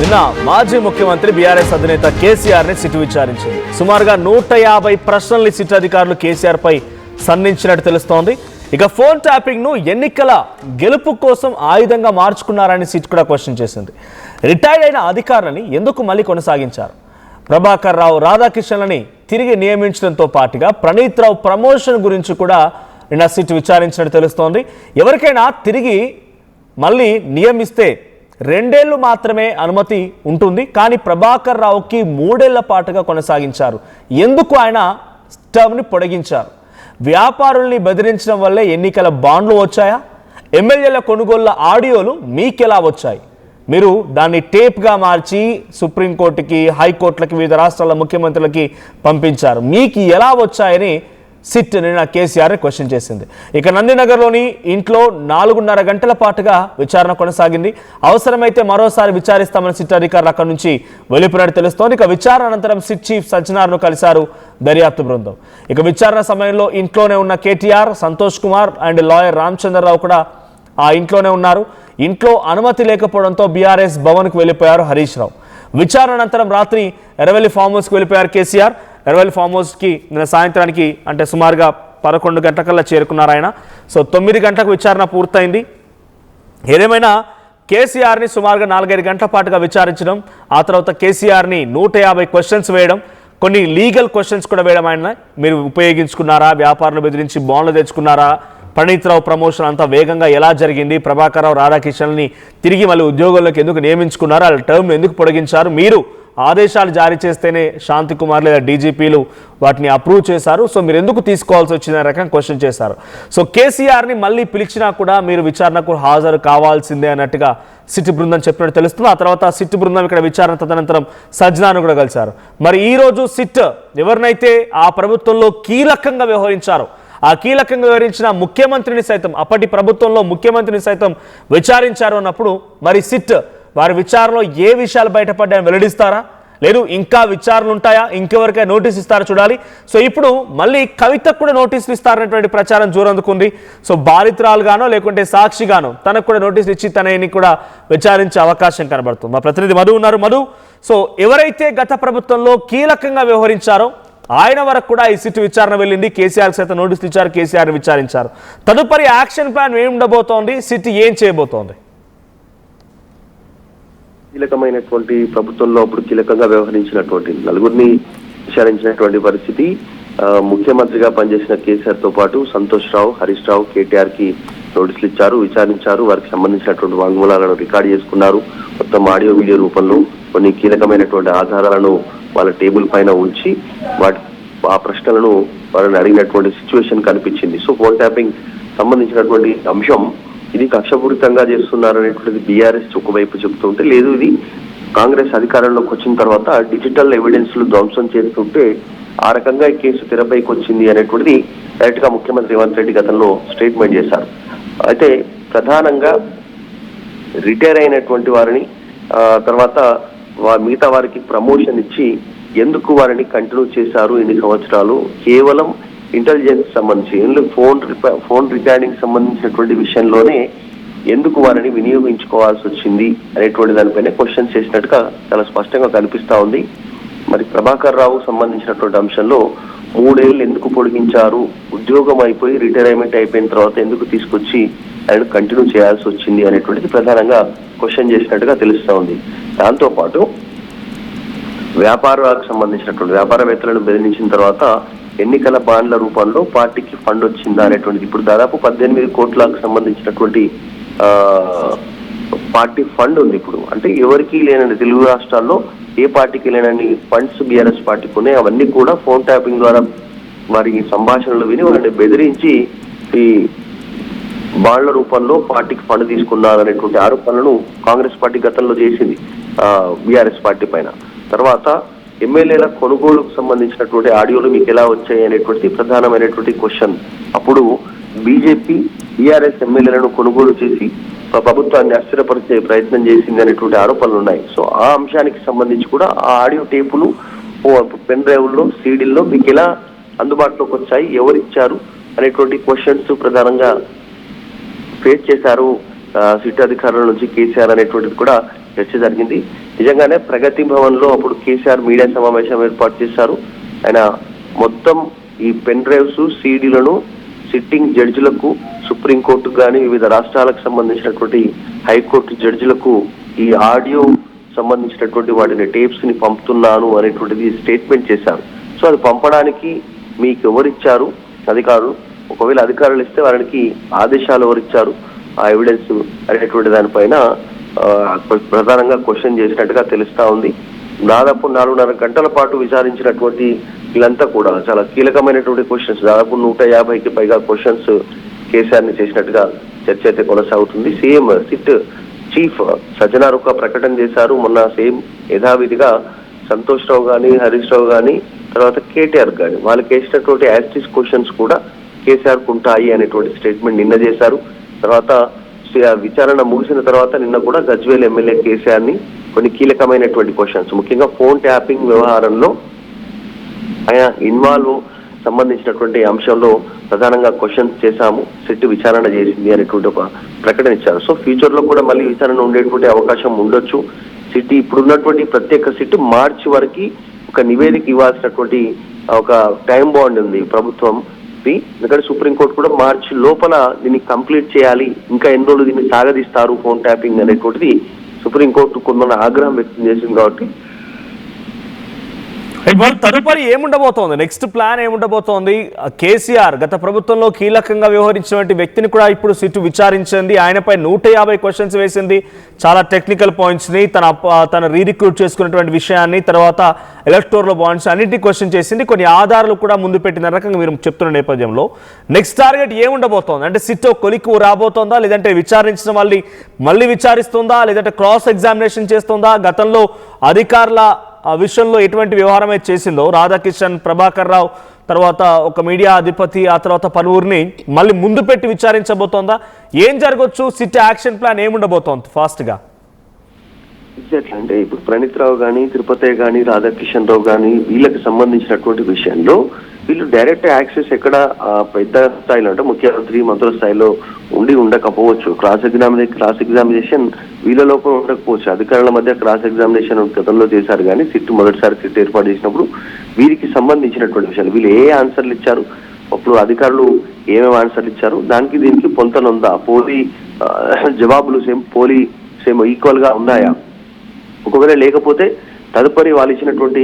నిన్న మాజీ ముఖ్యమంత్రి బీఆర్ఎస్ అధినేత కేసీఆర్ని సిట్ విచారించింది. సుమారుగా నూట యాభై ప్రశ్నల్ని సిట్ అధికారులు కేసీఆర్ పై సంధించినట్టు తెలుస్తోంది. ఇక ఫోన్ ట్యాపింగ్ను ఎన్నికల గెలుపు కోసం ఆయుధంగా మార్చుకున్నారని సిట్ కూడా క్వశ్చన్ చేసింది. రిటైర్డ్ అయిన అధికారులని ఎందుకు మళ్ళీ కొనసాగించారు? ప్రభాకర్ రావు రాధాకిషన్లని తిరిగి నియమించడంతో పాటుగా ప్రణీత్ రావు ప్రమోషన్ గురించి కూడా నిన్న సిట్ విచారించినట్టు తెలుస్తోంది. ఎవరికైనా తిరిగి మళ్ళీ నియమిస్తే రెండేళ్ళు మాత్రమే అనుమతి ఉంటుంది. కానీ ప్రభాకర్ రావుకి మూడేళ్ళ పాటుగా కొనసాగించారు. ఎందుకు ఆయన టర్మ్ని పొడిగించారు? వ్యాపారుల్ని బెదిరించడం వల్లే ఎన్నికల బాండ్లు వచ్చాయా? ఎమ్మెల్యేల కొనుగోళ్ళ ఆడియోలు మీకెలా వచ్చాయి? మీరు దాన్ని టేప్గా మార్చి సుప్రీంకోర్టుకి హైకోర్టులకి వివిధ రాష్ట్రాల ముఖ్యమంత్రులకి పంపించారు. మీకు ఎలా వచ్చాయని సిట్ నిన్న కేసీఆర్ క్వశ్చన్ చేసింది. ఇక నందినగర్లోని ఇంట్లో నాలుగున్నర గంటల పాటుగా విచారణ కొనసాగింది. అవసరమైతే మరోసారి విచారిస్తామని సిట్ అధికారులు అక్కడి నుంచి వెళ్ళిపోయినట్టు తెలుస్తోంది. ఇక విచారణ అనంతరం సిట్ చీఫ్ సజ్జనార్ను కలిశారు దర్యాప్తు బృందం. ఇక విచారణ సమయంలో ఇంట్లోనే ఉన్న కేటీఆర్ సంతోష్ కుమార్ అండ్ లాయర్ రామచంద్రరావు కూడా ఆ ఇంట్లోనే ఉన్నారు. ఇంట్లో అనుమతి లేకపోవడంతో బీఆర్ఎస్ భవన్కు వెళ్ళిపోయారు హరీష్ రావు. విచారణ అనంతరం రాత్రి ఎరవెల్లి ఫామ్ హౌస్కు వెళ్ళిపోయారు కేసీఆర్. ఎర్రవెల్లి ఫామ్ హౌస్కి నిన్న సాయంత్రానికి అంటే సుమారుగా పదకొండు గంటకల్లా చేరుకున్నారు ఆయన. సో తొమ్మిది గంటలకు విచారణ పూర్తయింది. ఏదేమైనా కేసీఆర్ని సుమారుగా నాలుగైదు గంటల పాటుగా విచారించడం ఆ తర్వాత కేసీఆర్ని నూట యాభై క్వశ్చన్స్ వేయడం కొన్ని లీగల్ క్వశ్చన్స్ కూడా వేయడం ఆయన మీరు ఉపయోగించుకున్నారా? వ్యాపారులు బెదిరించి బాండ్లు తెచ్చుకున్నారా? ప్రణీత్రావు ప్రమోషన్ అంతా వేగంగా ఎలా జరిగింది? ప్రభాకర్ రావు రాధాకిషన్ని తిరిగి మళ్ళీ ఉద్యోగంలోకి ఎందుకు నియమించుకున్నారు? వాళ్ళ టర్మ్ ఎందుకు పొడిగించారు? మీరు ఆదేశాలు జారీ చేస్తేనే శాంతి కుమార్ లేదా డీజీపీలు వాటిని అప్రూవ్ చేశారు. సో మీరు ఎందుకు తీసుకోవాల్సి వచ్చిన రకం క్వశ్చన్ చేశారు. సో కేసీఆర్ని మళ్ళీ పిలిచినా కూడా మీరు విచారణకు హాజరు కావాల్సిందే అన్నట్టుగా సిట్ బృందం చెప్పినట్టు తెలుస్తుంది. ఆ తర్వాత సిట్ బృందం ఇక్కడ విచారణ తదనంతరం సజ్జనాను కూడా కలిశారు. మరి ఈరోజు సిట్ ఎవరినైతే ఆ ప్రభుత్వంలో కీలకంగా వ్యవహరించారో ఆ కీలకంగా వివరించిన ముఖ్యమంత్రిని సైతం అప్పటి ప్రభుత్వంలో ముఖ్యమంత్రిని సైతం విచారించారు అన్నప్పుడు మరి సిట్ వారి విచారణలో ఏ విషయాలు బయటపడ్డాయని వెల్లడిస్తారా? లేదు ఇంకా విచారణలు ఉంటాయా? ఇంకెవరికైనా నోటీస్ ఇస్తారా చూడాలి. సో ఇప్పుడు మళ్ళీ కవితకు కూడా నోటీసులు ఇస్తారనేటువంటి ప్రచారం జోరందుకుంది. సో బాధితురాలుగానో లేకుంటే సాక్షిగానో తనకు కూడా నోటీసులు ఇచ్చి తనని కూడా విచారించే అవకాశం కనబడుతుంది. మా ప్రతినిధి మధు ఉన్నారు మధు. సో ఎవరైతే గత ప్రభుత్వంలో కీలకంగా వ్యవహరించారో ఆయన వరకు కూడా ఈ సిట్ విచారణ వెళ్ళింది. కేసీఆర్ సైతం నోటీసులు ఇచ్చారు కేసీఆర్ విచారించారు. తదుపరి యాక్షన్ ప్లాన్ ఏమి ఉండబోతోంది? సిట్ ఏం చేయబోతోంది? కీలకమైనటువంటి ప్రభుత్వంలో అప్పుడు కీలకంగా వ్యవహరించినటువంటి నలుగురిని విచారించినటువంటి పరిస్థితి ముఖ్యమంత్రిగా పనిచేసిన కేసీఆర్తో పాటు సంతోష్ రావు హరీష్ రావు కేటీఆర్కి నోటీసులు ఇచ్చారు విచారించారు వారికి సంబంధించినటువంటి వాంగ్మూలాలను రికార్డు చేసుకున్నారు. మొత్తం ఆడియో వీడియో రూపంలో కొన్ని కీలకమైనటువంటి ఆధారాలను వాళ్ళ టేబుల్ పైన ఉంచి వాటి ఆ ప్రశ్నలను వాళ్ళని అడిగినటువంటి సిచ్యువేషన్ కనిపించింది. సో ఫోన్ ట్యాపింగ్ సంబంధించినటువంటి అంశం ఇది కక్షపూరితంగా చేస్తున్నారు అనేటువంటిది బీఆర్ఎస్ ఒకవైపు చెబుతుంటే లేదు ఇది కాంగ్రెస్ అధికారంలోకి వచ్చిన తర్వాత డిజిటల్ ఎవిడెన్స్లు ధ్వంసం చేస్తుంటే ఆ రకంగా ఈ కేసు తెరపైకి వచ్చింది అనేటువంటిది డైరెక్ట్గా ముఖ్యమంత్రి రేవంత్ రెడ్డి గతంలో స్టేట్మెంట్ చేశారు. అయితే ప్రధానంగా రిటైర్ అయినటువంటి వారిని తర్వాత మిగతా వారికి ప్రమోషన్ ఇచ్చి ఎందుకు వారిని కంటిన్యూ చేశారు ఇన్ని సంవత్సరాలు? కేవలం ఇంటెలిజెన్స్ సంబంధించి ఎందుకు ఫోన్ రిప- ఫోన్ రికార్డింగ్ సంబంధించినటువంటి విషయంలోనే ఎందుకు వారిని వినియోగించుకోవాల్సి వచ్చింది అనేటువంటి దానిపైన క్వశ్చన్ చేసినట్టుగా చాలా స్పష్టంగా కనిపిస్తా ఉంది. మరి ప్రభాకర్ రావు సంబంధించినటువంటి అంశంలో మూడేళ్ళు ఎందుకు పొడిగించారు ఉద్యోగం అయిపోయి రిటైర్మెంట్ అయిపోయిన తర్వాత ఎందుకు తీసుకొచ్చి ఆయన కంటిన్యూ చేయాల్సి వచ్చింది అనేటువంటిది ప్రధానంగా క్వశ్చన్ చేసినట్టుగా తెలుస్తా ఉంది. దాంతో పాటు వ్యాపారాలకు సంబంధించినటువంటి వ్యాపారవేత్తలను బెదిరించిన తర్వాత ఎన్నికల బాండ్ల రూపంలో పార్టీకి ఫండ్ వచ్చిందా అనేటువంటిది. ఇప్పుడు దాదాపు పద్దెనిమిది కోట్లకు సంబంధించినటువంటి పార్టీ ఫండ్ ఉంది ఇప్పుడు. అంటే ఎవరికి లేనండి తెలుగు రాష్ట్రాల్లో ఏ పార్టీకి లేనని ఫండ్స్ బీఆర్ఎస్ పార్టీకి ఉన్నాయి. అవన్నీ కూడా ఫోన్ ట్యాపింగ్ ద్వారా వారి సంభాషణలు విని వారిని బెదిరించి ఈ బాండ్ల రూపంలో పార్టీకి ఫండ్ తీసుకున్నారనేటువంటి ఆరోపణలను కాంగ్రెస్ పార్టీ గతంలో చేసింది బీఆర్ఎస్ పార్టీ పైన. తర్వాత ఎమ్మెల్యేల కొనుగోలుకు సంబంధించినటువంటి ఆడియోలు మీకు ఎలా వచ్చాయి అనేటువంటి ప్రధానమైనటువంటి క్వశ్చన్. అప్పుడు బీజేపీ బీఆర్ఎస్ ఎమ్మెల్యేలను కొనుగోలు చేసి ప్రభుత్వాన్ని అస్థిరపరిచే ప్రయత్నం చేసింది అనేటువంటి ఆరోపణలు ఉన్నాయి. సో ఆ అంశానికి సంబంధించి కూడా ఆ ఆడియో టేపులు పెన్ డ్రైవ్లో సీడీల్లో మీకు ఎలా అందుబాటులోకి వచ్చాయి ఎవరిచ్చారు అనేటువంటి క్వశ్చన్స్ ప్రధానంగా ఫేస్ చేశారు సిట్ అధికారుల నుంచి కేసీఆర్ అనేటువంటిది కూడా చర్చ జరిగింది. నిజంగానే ప్రగతి భవన్లో అప్పుడు కేసీఆర్ మీడియా సమావేశం ఏర్పాటు చేశారు. ఆయన మొత్తం ఈ పెన్ డ్రైవ్స్ సీడీలను సిట్టింగ్ జడ్జిలకు సుప్రీంకోర్టు కానీ వివిధ రాష్ట్రాలకు సంబంధించినటువంటి హైకోర్టు జడ్జిలకు ఈ ఆడియో సంబంధించినటువంటి వాటిని టేప్స్ని పంపుతున్నాను అనేటువంటిది స్టేట్మెంట్ చేశారు. సో అది పంపడానికి మీకు ఎవరిచ్చారు? అధికారులు. ఒకవేళ అధికారులు ఇస్తే వారికి ఆదేశాలు ఎవరిచ్చారు? ఆ ఎవిడెన్స్ అనేటువంటి దానిపైన ప్రధానంగా క్వశ్చన్ చేసినట్టుగా తెలుస్తా ఉంది. దాదాపు నాలుగున్నర గంటల పాటు విచారించినటువంటి వీళ్ళంతా కూడా చాలా కీలకమైనటువంటి క్వశ్చన్స్ దాదాపు నూట యాభైకి పైగా క్వశ్చన్స్ కేసీఆర్ని చేసినట్టుగా చర్చ అయితే కొనసాగుతుంది. సీఎం సిట్ చీఫ్ సజ్జనార్ ఒక ప్రకటన చేశారు. మొన్న సేమ్ యథావిధిగా సంతోష్ రావు గాని హరీష్ రావు కానీ తర్వాత కేటీఆర్ గాని వాళ్ళకి వేసినటువంటి యాస్టిస్ క్వశ్చన్స్ కూడా కేసీఆర్ కుంటాయి అనేటువంటి స్టేట్మెంట్ నిన్న చేశారు. తర్వాత విచారణ ముగిసిన తర్వాత నిన్న కూడా గజ్వేల్ ఎమ్మెల్యే కేసీఆర్ని కొన్ని కీలకమైనటువంటి క్వశ్చన్స్ ముఖ్యంగా ఫోన్ ట్యాపింగ్ వ్యవహారంలో ఆయన ఇన్వాల్వ్ సంబంధించినటువంటి అంశంలో ప్రధానంగా క్వశ్చన్స్ చేశాము. సిట్ విచారణ చేసింది అనేటువంటి ఒక ప్రకటన ఇచ్చారు. సో ఫ్యూచర్లో కూడా మళ్ళీ విచారణ ఉండేటువంటి అవకాశం ఉండొచ్చు. సిట్ ఇప్పుడున్నటువంటి ప్రత్యేక సిట్ మార్చి వరకు ఒక నివేదిక ఇవ్వాల్సినటువంటి ఒక టైం బాండ్ ఉంది. ప్రభుత్వం ఎందుకంటే సుప్రీంకోర్టు కూడా మార్చి లోపల దీన్ని కంప్లీట్ చేయాలి. ఇంకా ఎన్ని రోజులు దీన్ని సాగదీస్తారు ఫోన్ ట్యాపింగ్ అనేటువంటిది సుప్రీంకోర్టు కొంత ఆగ్రహం వ్యక్తం చేసింది కాబట్టి మరి తదుపరి ఏముండబోతోంది? నెక్స్ట్ ప్లాన్ ఏముండబోతోంది? కేసీఆర్ గత ప్రభుత్వంలో కీలకంగా వ్యవహరించినటువంటి వ్యక్తిని కూడా ఇప్పుడు సిట్టు విచారించింది. ఆయనపై నూట యాభై క్వశ్చన్స్ వేసింది. చాలా టెక్నికల్ పాయింట్స్ని తన తన రీరిక్రూట్ చేసుకున్నటువంటి విషయాన్ని తర్వాత ఎలక్టోర్లో బాండ్స్ అన్నింటినీ క్వశ్చన్ చేసింది. కొన్ని ఆధారాలు కూడా ముందు పెట్టిన రకంగా మీరు చెప్తున్న నేపథ్యంలో. నెక్స్ట్ టార్గెట్ ఏముండబోతోంది? అంటే సిట్ కొలిక్కు రాబోతోందా? లేదంటే విచారించిన వాళ్ళని మళ్ళీ విచారిస్తుందా? లేదంటే క్రాస్ ఎగ్జామినేషన్ చేస్తుందా? గతంలో అధికారుల విషయంలో ఎటువంటి వ్యవహారం అయితే చేసిందో రాధాకిషన్ ప్రభాకర్ రావు తర్వాత ఒక మీడియా అధిపతి ఆ తర్వాత పలువురిని మళ్ళీ ముందు పెట్టి విచారించబోతోందా? ఏం జరగవచ్చు సిట్ యాక్షన్ ప్లాన్ ఏముండబోతోంది ఫాస్ట్గా? ఎగ్జాక్ట్లీ అంటే ఇప్పుడు ప్రణీత్ రావు కానీ తిరుపతి కానీ రాధాకిషన్ రావు కానీ వీళ్ళకి సంబంధించినటువంటి విషయంలో వీళ్ళు డైరెక్ట్ యాక్సెస్ ఎక్కడ పెద్ద స్థాయిలో అంటే ముఖ్యమంత్రి మంత్రుల స్థాయిలో ఉండి ఉండకపోవచ్చు. క్రాస్ ఎగ్జామినే క్రాస్ ఎగ్జామినేషన్ వీళ్ళ లోపల ఉండకపోవచ్చు. అధికారుల మధ్య క్రాస్ ఎగ్జామినేషన్ గతంలో చేశారు కానీ సిట్ మొదటిసారి సిట్ ఏర్పాటు చేసినప్పుడు వీరికి సంబంధించినటువంటి విషయాలు. వీళ్ళు ఏ ఆన్సర్లు ఇచ్చారు? అప్పుడు అధికారులు ఏమేమి ఆన్సర్లు ఇచ్చారు? దానికి దీనికి పొంతనుందా పోలీ జవాబులు సేమ్ పోలీ సేమ్ ఈక్వల్గా ఉన్నాయా? ఒకవేళ లేకపోతే తదుపరి వాళ్ళు ఇచ్చినటువంటి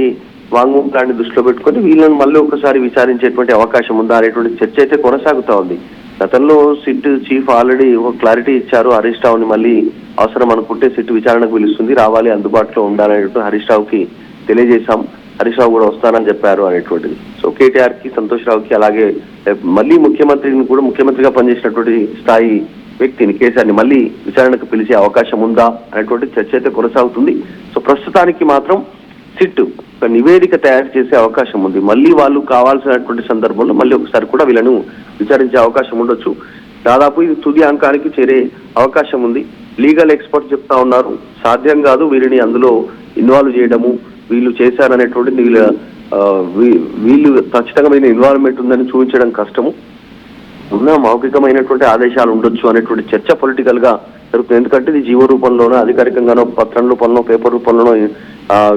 వాంగ్మూలాన్ని దృష్టిలో పెట్టుకొని వీళ్ళని మళ్ళీ ఒకసారి విచారించేటువంటి అవకాశం ఉందా అనేటువంటి చర్చ అయితే కొనసాగుతా ఉంది. గతంలో సిట్ చీఫ్ ఆల్రెడీ ఒక క్లారిటీ ఇచ్చారు హరీష్ రావుని మళ్ళీ అవసరం అనుకుంటే సిట్ విచారణకు పిలుస్తుంది రావాలి అందుబాటులో ఉండాలనేటువంటి హరీష్ రావుకి తెలియజేశాం. హరీష్ రావు కూడా వస్తానని చెప్పారు అనేటువంటిది. సో కేటీఆర్కి సంతోష్ రావుకి అలాగే మళ్ళీ ముఖ్యమంత్రిని కూడా ముఖ్యమంత్రిగా పనిచేసినటువంటి స్థాయి వ్యక్తిని కేసీఆర్ని మళ్ళీ విచారణకు పిలిచే అవకాశం ఉందా అనేటువంటి చర్చ అయితే కొనసాగుతుంది. సో ప్రస్తుతానికి మాత్రం సిట్ ఒక నివేదిక తయారు చేసే అవకాశం ఉంది. మళ్ళీ వాళ్ళు కావాల్సినటువంటి సందర్భంలో మళ్ళీ ఒకసారి కూడా వీళ్ళను విచారించే అవకాశం ఉండొచ్చు. దాదాపు ఇది తుది అంకానికి చేరే అవకాశం ఉంది. లీగల్ ఎక్స్పర్ట్ చెప్తా ఉన్నారు. సాధ్యం కాదు వీరిని అందులో ఇన్వాల్వ్ చేయడము. వీళ్ళు చేశారనేటువంటిది వీళ్ళ వీళ్ళు ఖచ్చితంగా మీద ఇన్వాల్వ్మెంట్ ఉందని చూపించడం కష్టము. ఉన్న మౌఖికమైనటువంటి ఆదేశాలు ఉండొచ్చు అనేటువంటి చర్చ పొలిటికల్గా జరుగుతుంది. ఎందుకంటే ఇది జీవో రూపంలోనో అధికారికంగానో పత్రం రూపంలో పేపర్ రూపంలోనో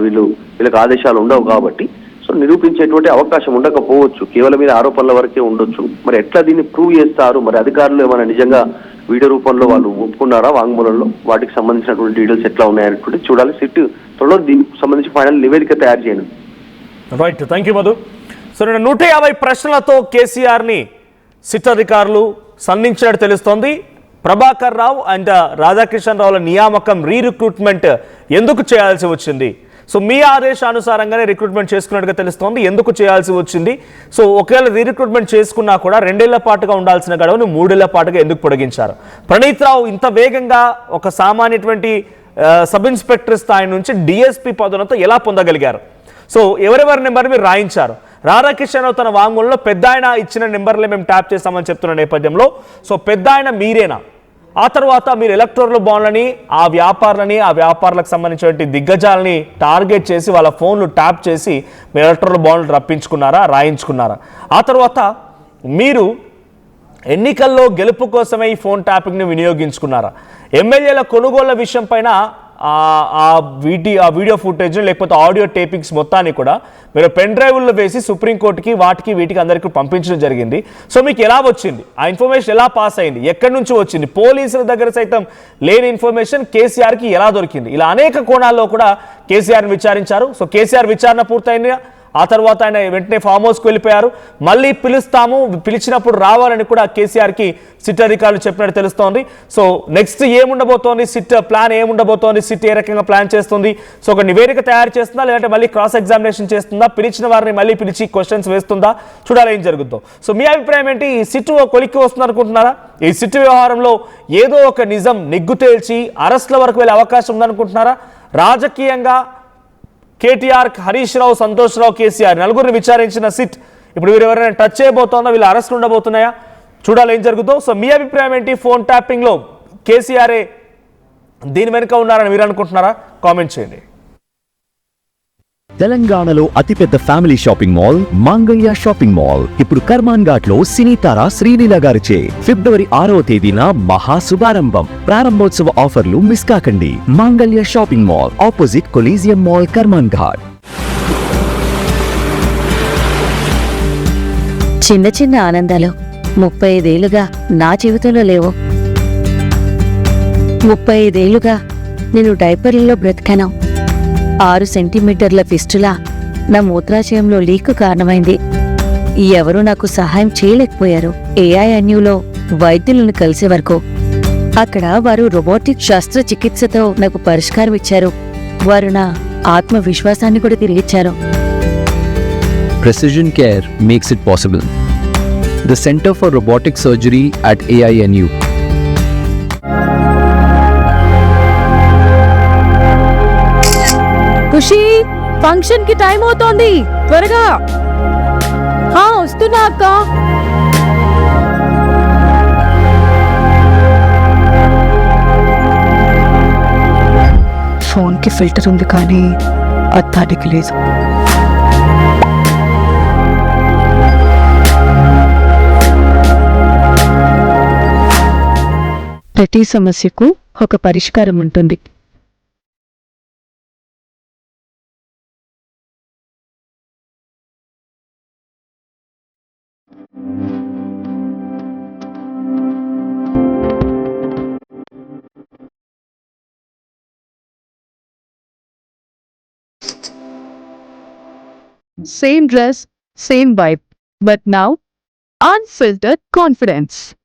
వీళ్ళు వీళ్ళకి ఆదేశాలు ఉండవు కాబట్టి. సో నిరూపించేటువంటి అవకాశం ఉండకపోవచ్చు. కేవలం మీద ఆరోపణల వరకే ఉండొచ్చు. మరి ఎట్లా దీన్ని ప్రూవ్ చేస్తారు? మరి అధికారులు ఏమైనా నిజంగా వీడియో రూపంలో వాళ్ళు ఒప్పుకున్నారా వాంగ్మూలంలో? వాటికి సంబంధించినటువంటి డీటెయిల్స్ ఎట్లా ఉన్నాయనేటువంటి చూడాలి. సిట్ త్వరలో దీనికి సంబంధించి ఫైనల్ నివేదిక తయారు చేయండి right. Thank you Madhu. So నేను నూట యాభై ప్రశ్నలతో కేసీఆర్ని సిట్ అధికారులు సంధించినట్టు తెలుస్తోంది. ప్రభాకర్ రావు అండ్ రాధాకిషన్ రావుల నియామకం రీ రిక్రూట్మెంట్ ఎందుకు చేయాల్సి వచ్చింది? సో మీ ఆదేశానుసారంగానే రిక్రూట్మెంట్ చేసుకున్నట్టుగా తెలుస్తోంది. ఎందుకు చేయాల్సి వచ్చింది? సో ఒకవేళ రీ రిక్రూట్మెంట్ చేసుకున్నా కూడా రెండేళ్ళ పాటుగా ఉండాల్సిన గడువును మూడేళ్ళ పాటుగా ఎందుకు పొడిగించారు? ప్రణీత్ రావు ఇంత వేగంగా ఒక సామాన్యటువంటి సబ్ ఇన్స్పెక్టర్ స్థాయి నుంచి డిఎస్పీ పదవులతో ఎలా పొందగలిగారు? సో ఎవరెవరి నెంబర్ మీరు రాయించారు? రాధాకిషన్ రావు తన వాంగ్మూలంలో పెద్ద ఆయన ఇచ్చిన నెంబర్లే మేము ట్యాప్ చేస్తామని చెప్తున్న నేపథ్యంలో సో పెద్ద ఆయన మీరేనా? ఆ తర్వాత మీరు ఎలక్ట్రోల్ బాండ్లని ఆ వ్యాపారులని ఆ వ్యాపారులకు సంబంధించినటువంటి దిగ్గజాలని టార్గెట్ చేసి వాళ్ళ ఫోన్లు ట్యాప్ చేసి మీరు ఎలక్ట్రోల్ బాండ్లు రప్పించుకున్నారా రాయించుకున్నారా? ఆ తర్వాత మీరు ఎన్నికల్లో గెలుపు కోసమే ఈ ఫోన్ ట్యాపింగ్ని వినియోగించుకున్నారా? ఎమ్మెల్యేల కొనుగోళ్ళ విషయం పైన ఆ- వీటి ఆ వీడియో ఫుటేజ్ లేకపోతే ఆడియో టేపింగ్స్ మొత్తాన్ని కూడా మీరు పెన్ డ్రైవ్లో వేసి సుప్రీంకోర్టుకి వాటికి వీటికి అందరికీ పంపించడం జరిగింది. సో మీకు ఎలా వచ్చింది? ఆ ఇన్ఫర్మేషన్ ఎలా పాస్ అయింది? ఎక్కడి నుంచి వచ్చింది? పోలీసుల దగ్గర సైతం లేని ఇన్ఫర్మేషన్ కేసీఆర్కి ఎలా దొరికింది? ఇలా అనేక కోణాల్లో కూడా కేసీఆర్ని విచారించారు. సో కేసీఆర్ విచారణ పూర్తయింది ఆ తర్వాత ఆయన వెంటనే ఫామ్ హౌస్కి వెళ్ళిపోయారు. మళ్ళీ పిలుస్తాము పిలిచినప్పుడు రావాలని కూడా కేసీఆర్కి సిట్ అధికారులు చెప్పినట్టు తెలుస్తోంది. సో నెక్స్ట్ ఏముండబోతోంది? సిట్ ప్లాన్ ఏముండబోతోంది? సిట్ ఏ రకంగా ప్లాన్ చేస్తుంది? సో ఒక నివేదిక తయారు చేస్తుందా? లేదంటే మళ్ళీ క్రాస్ ఎగ్జామినేషన్ చేస్తుందా? పిలిచిన వారిని మళ్ళీ పిలిచి క్వశ్చన్స్ వేస్తుందా? చూడాలి ఏం జరుగుతుందో సో మీ అభిప్రాయం ఏంటి? ఈ సిట్ కొలిక్కి వస్తుంది అనుకుంటున్నారా ఈ సిట్ వ్యవహారంలో ఏదో ఒక నిజం నిగ్గు తేల్చి అరెస్ట్ల వరకు వెళ్ళే అవకాశం ఉందనుకుంటున్నారా? రాజకీయంగా కేటీఆర్ హరీష్ రావు సంతోష్ రావు కేసీఆర్ నలుగురిని విచారించిన సిట్ ఇప్పుడు వీరు ఎవరైనా టచ్ చేయబోతోందా? వీళ్ళు అరెస్ట్ ఉండబోతున్నాయా? చూడాలి ఏం జరుగుతుందో సో మీ అభిప్రాయం ఏంటి? ఫోన్ ట్యాపింగ్లో కేసీఆర్ఏ దీని వెనుక ఉన్నారని మీరు అనుకుంటున్నారా? కామెంట్ చేయండి. తెలంగాణలో అతిపెద్ద family shopping mall Mangalya shopping mall. ఇప్పుడు కర్మాన్ ఘాట్లో సినీతార శ్రీలీల గారిచే ఫిబ్రవరి ఆరవ తేదీన మహా శుభారంభం ప్రారంభోత్సవ ఆఫర్లు మిస్ కాకండి. Mangalya shopping mall opposite Colosseum mall Karman Ghat చిన్న చిన్న ఆనందాలు. ముప్పై ఐదేళ్ళుగా నా జీవితంలో లేవు. ముప్పై ఐదేళ్ళుగా నేను డైపర్లలో బ్రతికాను. ఆరు సెంటీమీటర్ల ఫిస్టులా నా మూత్రాశయంలో లీక్ కారణమైంది. ఎవరూ నాకు సహాయం చేయలేకపోయారు. ఏఐఎన్యూలో వైద్యులను కలిసే వరకు. అక్కడ వారు రోబోటిక్ శస్త్రచికిత్సతో నాకు పరిష్కారం ఇచ్చారు. వారు నా ఆత్మవిశ్వాసాన్ని కూడా తిరిగిచ్చారు. Precision care makes it possible. The centre for robotic surgery at AINU ఫంక్షన్కి టైం అవుతోంది. త్వరగా. హా, వస్తున్నా అక్క. ఫోన్కి ఫిల్టర్ ఉంది కానీ అద్దానికి లేదు. ప్రతి సమస్యకు ఒక పరిష్కారం ఉంటుంది. Same dress, same vibe, but now unfiltered confidence.